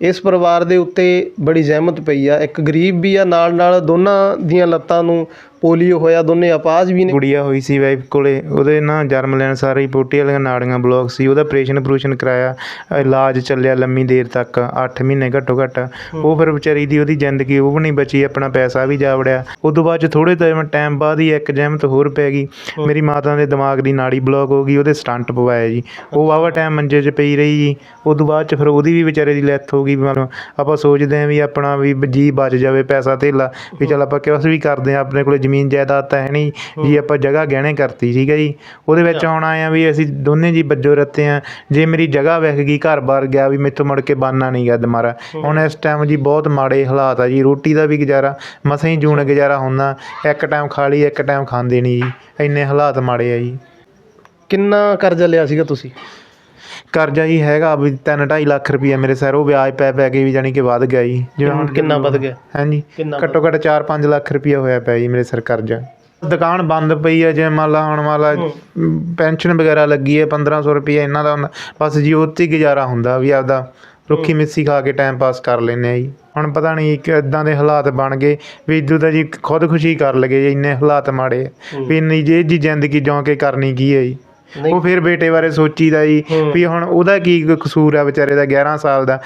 ਇਸ ਪਰਿਵਾਰ ਦੇ ਉੱਤੇ ਬੜੀ ਜ਼ਹਿਮਤ ਪਈ ਆ। ਇੱਕ ਗਰੀਬ ਵੀ ਆ ਨਾਲ ਨਾਲ ਦੋਨਾਂ ਦੀਆਂ ਲੱਤਾਂ ਨੂੰ ਪੋਲੀਓ ਹੋਇਆ ਦੋਨੇ ਅਪਾਹਜ ਵੀ ਨੇ। ਗੁੜੀਆ ਹੋਈ ਸੀ ਵਾਈਫ ਕੋਲੇ ਉਹਦੇ ਨਾ ਜਨਮ ਲੈਣ ਸਾਰੀ ਪੋਟੀ ਵਾਲੀਆਂ ਨਾੜੀਆਂ ਬਲੌਕ ਸੀ ਉਹਦਾ ਆਪਰੇਸ਼ਨ ਆਪਰੂਸ਼ਨ ਕਰਾਇਆ ਇਲਾਜ ਚੱਲਿਆ ਲੰਮੀ ਦੇਰ ਤੱਕ 8 ਮਹੀਨੇ ਘੱਟੋ ਘੱਟ ਉਹ ਫਿਰ ਵਿਚਾਰੀ ਦੀ ਉਹਦੀ ਜ਼ਿੰਦਗੀ ਉਹ ਵੀ ਨਹੀਂ ਬਚੀ ਆਪਣਾ ਪੈਸਾ ਵੀ ਜਾ ਵੜਿਆ ਉਦੋਂ ਬਾਅਦ ਚ ਥੋੜੇ ਟਾਈਮ ਬਾਅਦ ਹੀ ਇੱਕ ਜਹਿਮਤ ਹੋਰ ਪੈ ਗਈ। ਮੇਰੀ ਮਾਤਾ ਦੇ ਦਿਮਾਗ ਦੀ ਨਾੜੀ ਬਲੌਕ ਹੋ ਗਈ ਉਹਦੇ ਸਟੰਟ ਪਵਾਇਆ ਜੀ। ਉਹ ਵਾਵਾ ਟਾਈਮ ਮੰਜੇ 'ਚ ਪਈ ਰਹੀ ਜੀ। ਉਦੋਂ ਬਾਅਦ ਚ ਫਿਰ ਉਹਦੀ ਵੀ ਵਿਚਾਰੇ ਦੀ ਡੈਥ ਹੋ ਗਈ ਆਪਾਂ ਸੋਚਦੇ ਆਂ ਵੀ ਆਪਣਾ ਵੀ ਜੀ ਬਚ ਜਾਵੇ ਪੈਸਾ ਧੇਲਾ ਵੀ ਚਲ ਆਪਾਂ ਕਿਸ ਵੀ ਕਰਦੇ ਆਂ ਆਪਣੇ ਕੋਲੇ ਜ਼ਮੀਨ ਜਾਇਦਾਦ ਤਾਂ ਹੈ ਨਹੀਂ ਜੀ ਆਪਾਂ ਜਗ੍ਹਾ ਗਹਿਣੇ ਕਰਤੀ ਠੀਕ ਹੈ ਜੀ? ਉਹਦੇ ਵਿੱਚ ਹੁਣ ਆਏ ਆ ਵੀ ਅਸੀਂ ਦੋਨੇ ਜੀ ਬੱਜੋ ਰੱਤੇ ਆ ਜੇ ਮੇਰੀ ਜਗ੍ਹਾ ਵਿਕ ਗਈ ਘਰ-ਬਾਰ ਗਿਆ ਵੀ ਮੈਥੋਂ ਮੁੜ ਕੇ ਬਾਨਾ ਨਹੀਂ ਗਾ ਦੁਬਾਰਾ। ਹੁਣ ਇਸ ਟਾਈਮ ਜੀ ਬਹੁਤ ਮਾੜੇ ਹਾਲਾਤ ਆ ਜੀ। ਰੋਟੀ ਦਾ ਵੀ ਗੁਜ਼ਾਰਾ ਮਸਾਂ ਹੀ ਜੂਣ ਗੁਜ਼ਾਰਾ ਹੁੰਦਾ। ਇੱਕ ਟਾਈਮ ਖਾ ਲਈ ਇੱਕ ਟਾਈਮ ਖਾਂਦੇ ਨਹੀਂ ਜੀ। ਇੰਨੇ ਹਾਲਾਤ ਮਾੜੇ ਆ ਜੀ। ਕਿੰਨਾ ਕਰਜ਼ਾ ਲਿਆ ਸੀਗਾ ਤੁਸੀਂ? ਕਰਜ਼ਾ ਜੀ ਹੈਗਾ ਵੀ 3.5 ਲੱਖ ਰੁਪਈਆ ਮੇਰੇ ਸਿਰ ਉਹ ਵਿਆਜ ਪੈ ਪੈ ਕੇ ਵੀ ਜਾਣੀ ਕਿ ਵੱਧ ਗਿਆ ਜੀ। ਜਿਵੇਂ ਹੁਣ ਕਿੰਨਾ ਵੱਧ ਗਿਆ? ਹਾਂਜੀ ਕਿੰਨਾ ਘੱਟੋ ਘੱਟ 4-5 ਲੱਖ ਰੁਪਈਆ ਹੋਇਆ ਪਿਆ ਜੀ ਮੇਰੇ ਸਿਰ ਕਰਜ਼ਾ। ਦੁਕਾਨ ਬੰਦ ਪਈ ਹੈ ਜਿਵੇਂ ਮੰਨ ਲਾ ਹੁਣ ਮੰਨ ਲਾ ਪੈਨਸ਼ਨ ਵਗੈਰਾ ਲੱਗੀ ਹੈ 1500 ਰੁਪਈਆ ਇਹਨਾਂ ਦਾ ਹੁੰਦਾ ਬਸ ਜੀ ਉਹ 'ਤੇ ਹੀ ਗੁਜ਼ਾਰਾ ਹੁੰਦਾ ਵੀ ਆਪਦਾ ਰੁੱਖੀ ਮਿੱਸੀ ਖਾ ਕੇ ਟਾਈਮ ਪਾਸ ਕਰ ਲੈਂਦੇ ਆ ਜੀ। ਹੁਣ ਪਤਾ ਨਹੀਂ ਕਿ ਇਦਾਂ ਦੇ ਹਾਲਾਤ ਬਣ ਗਏ ਵੀ ਇਦੋਂ ਤਾਂ ਜੀ ਖੁਦਕੁਸ਼ੀ ਕਰ ਲਗੇ ਜੀ ਇੰਨੇ ਹਾਲਾਤ ਮਾੜੇ। ਵੀ ਇੰਨੀ ਜੇ ਜੀ ਜ਼ਿੰਦਗੀ ਜਿਉਂ ਕੇ ਕਰਨੀ ਕੀ ਹੈ ਜੀ। ਉਹ ਫਿਰ ਬੇਟੇ ਬਾਰੇ ਸੋਚੀਦਾ ਜੀ। ਵੀ ਹੁਣ ਉਹਦਾ ਕੀ ਕਸੂਰ ਆ ਵਿਚਾਰੇ ਦਾ 11 ਸਾਲ ਦਾ